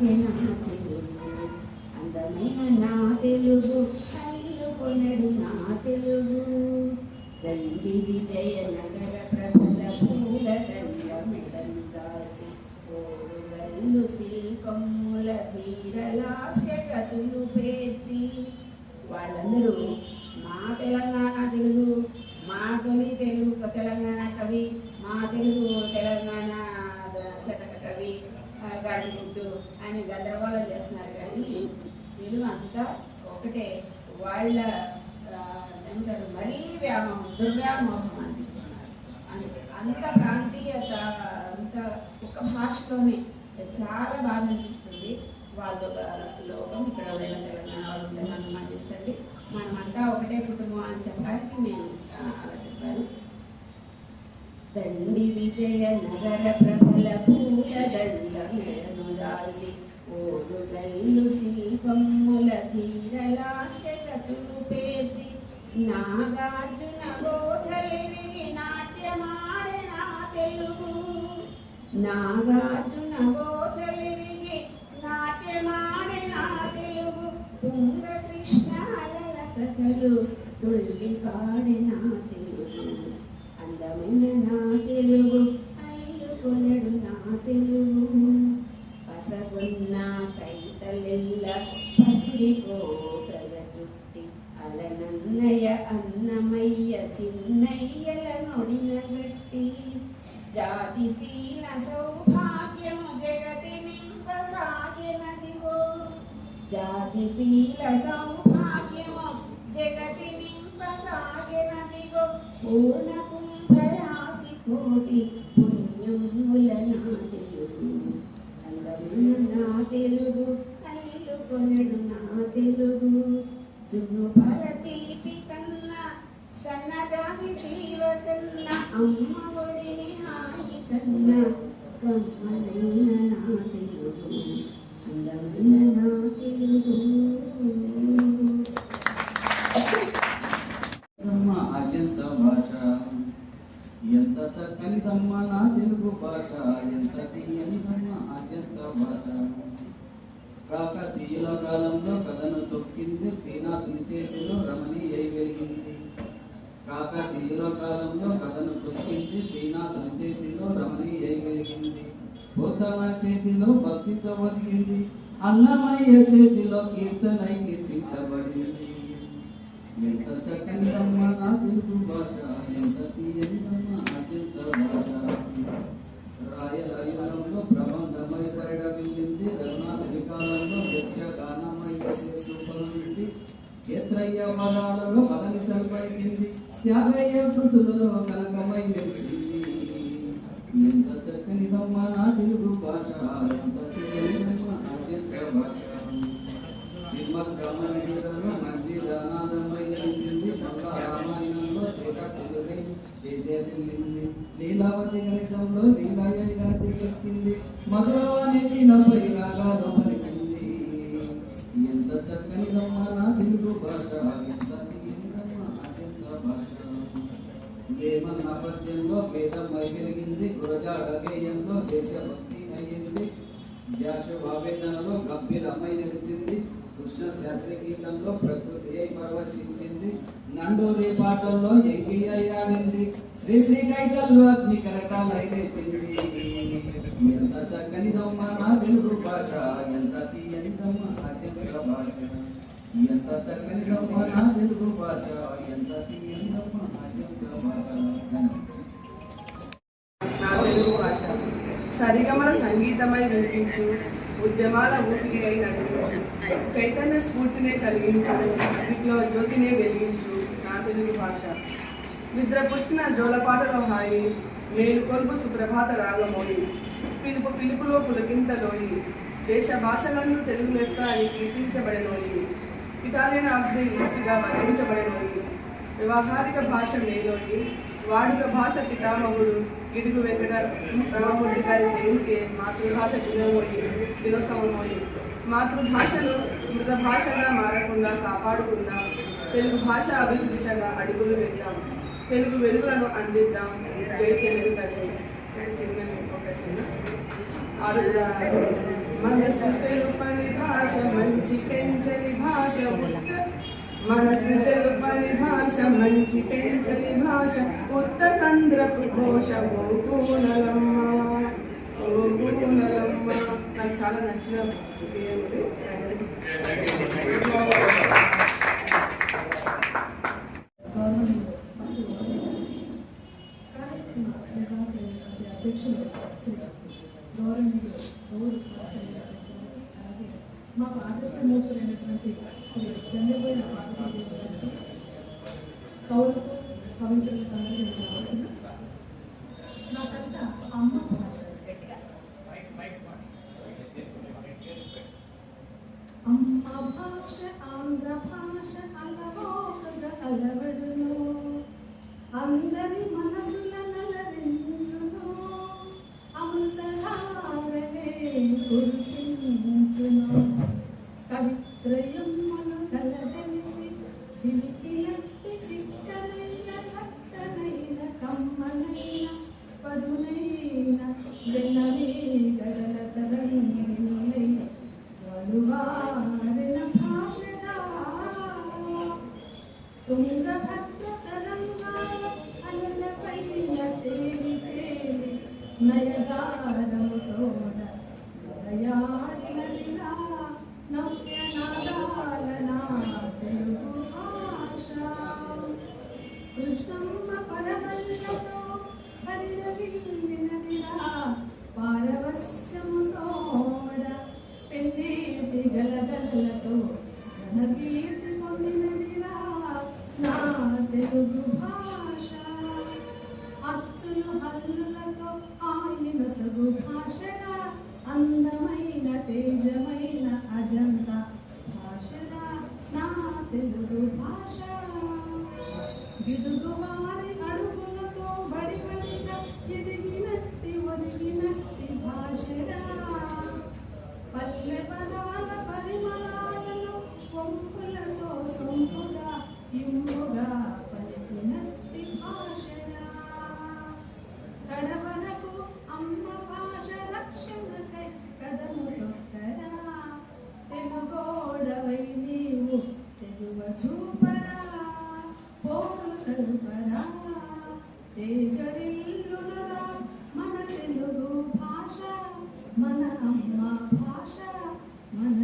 పాడె నా తెలుగు అందమైన నా తెలుగు అల్లుకొనడు నా తెలుగు దండి విజయ నగర ప్రబల పూల దండ మెడలు దాచి ఓరుగల్లు శిల్పముల ధీరలాస్య గతులు పేర్చి వాళ్ళందరూ మా తెలంగాణ తెలుగు మా తొలి తెలుగు తెలంగాణ కవి మా తెలుగు తెలంగాణ ద- శతక కవి ఆ, గాడిగుడ్డు ఆయన గందరగోళం చేస్తున్నారు కానీ తెలుగు అంతా ఒకటే. వాళ్ళ ఏమంటారు మరీ వ్యామోహం దుర్వ్యామోహం అనిపిస్తున్నారు. అంత ప్రాంతీయత అంత ఒక భాషలోనే చాలా బాధ అనిపిస్తుంది. వాళ్ళ లోకం ఇక్కడ తెలంగాణ వాళ్ళు ఉంటే మనం మన్నించండి మనమంతా ఒకటే కుటుంబం అని చెప్పడానికి నేను అలా చెప్పాను. దండి విజయ నగర ప్రబల పూల దండ ఓరుగల్లు శిల్పముల ధీరలాస్య పేర్చి నాగార్జున బోధలిరిగి నాట్యమాడే నా తెలుగు. నాగార్జున బోధలిరిగి నాట్యమాడే నా తెలుగు. తుంగ కృష్ణ అలల కథలు తుళ్ళి పాడే నా తెలుగు. అందమైన నా తెలుగు అల్లుకొనడు నా తెలుగు. పసగున్న తెల్ల పసిడి కోకల చుట్టి అలనన్నయ్య అన్నమయ్య చిన్నయ్యల నొడిన గట్టి జాతిశీల సౌభాగ్యము జగతి నింపసాగినదిగో జాతిశీల సౌభాగ్యము జగతి నింపసాగినదిగో పూర్ణ కుంభరాశి కోటి పుణ్యముల నా తెలుగు అందమైన నా తెలుగు సన్నజాజి తీవ కన్నా అమ్మ ఒడిని హాయి కన్న కమ్మనైన నా తెలుగు అందమైన నా తెలుగు అమ్మ అజంత భాష ఎంత చక్కనిదమ్మ నా తెలుగు భాష ఎంత తీయనిదమ్మ అజంత భాష కాకతీయుల కాలంలో కథను తొక్కింది శ్రీనాథుని చేతిలో రమణి కాక కాకతీయుల కాలంలో కథను గుర్తించి శ్రీనాథ్ చేతిలో రమణి అయిపోయింది పోతన చేతిలో భక్తితో బతికింది అన్నమయ్య చేతిలో కీర్తనై కీర్తించబడింది. ఎంత చక్కనిదమ్మ నా తెలుగు భాష ఎంత తీయనిదమ్మ అత్యంత భాష రాయల యుగంలో ప్రబంధమై పరిడమిల్లింది రఘునాథుడి కాలంలో గానమయ్య సూపనుంది క్షేత్రయ్య పదాలలో పదని త్యాగయ్య కృతులలో కనకమై మెలిసింది ఎంత చక్కనిదమ్మ నా తెలుగు భాష ఎంత తీయనిదమ్మ అత్యంత భాష నిర్మగ్రమందిరలో మందిరానాదమై మళ్ళా రామాయణంలో తేట తెలుగై లీలావతి గణితంలో లీలాయ్యగా దిగెక్కింది మధురవాణి నీలపై రాగాలు పలికింది ఎంత చక్కనిదమ్మా నా తెలుగు భాష ఎంత తీయనిదమ్మా అత్యంత భాష వేమన్న భేదం వేదమై వెలిగింది గురజాడ దేశభక్తి అయ్యింది జాషువావేదనలో గంభీరమై నిలిచింది. కృష్ణ శాస్త్రి గీతంలో ప్రకృతి అయి పరవశించింది. నండూరి పాటల్లో ఎంగి అయ్యాడింది శ్రీ శ్రీ కైతల్లో అగ్ని కరకాలై లేచింది ఎంత చక్కనిదమ్మ నా తెలుగు భాష. ఎంత తీయనిదమ్మ తెలుగు భాష. ఎంత చక్కనిదమ్మ నా తెలుగు భాష. ఎంత తీయనిదమ్మ సరిగమల సంగీతమై వినిపించు ఉద్యమాల ఊపిరిగై నడిపించు చైతన్య స్ఫూర్తినే కలిగించు విప్లవ జ్యోతినే వెలిగించు నా తెలుగు భాష. నిద్రపుచ్చిన జోలపాటలో హాయి నేను కొలుపు సుప్రభాత రాగమోయి పిలుపు పిలుపులో పులకింతలోయి దేశ భాషలను తెలుగు లెస్త అని కీర్తించబడినోయి ఇటాలియన్ ఆఫ్ ది ఈస్ట్గా వర్ణించబడినోయి వ్యవహారిక భాష మేలోని వాడుక భాష పితామహుడు గిడుగు వెంకట రామమూర్తి గారి జయంతి మాతృభాష దినమోయి దినోత్సవమోయి మాతృభాషను మృత భాషగా మారకుండా కాపాడుకుందాం. తెలుగు భాష అభివృద్ధి దిశగా అడుగులు వెళ్దాం తెలుగు వెలుగులను అందిద్దాం. జై తెలుగు తల్లి. చిన్న ఒక చిన్న. మంచి పెంచని భాష. మనసు తెలుపని భాష మంచి పెంచని భాష ఉత్త సంద్రపు ఘోష ఓ పూనలమ్మ ఓ పూనలమ్మ నాకు చాలా నచ్చిన మాకు ఆదర్శమూర్తులైనటువంటి ಕೌಲ್ ಕವಿಂದ್ರ നൽകാതെ అచ్చులు హల్లులతో ఆయన భాషల అందమైన తేజమైన అజంత భాషల నా తెలుగు భాష. గిడుగువా తేజరిల్లునరా మన తెలుగు భాష మన అమ్మ భాష మన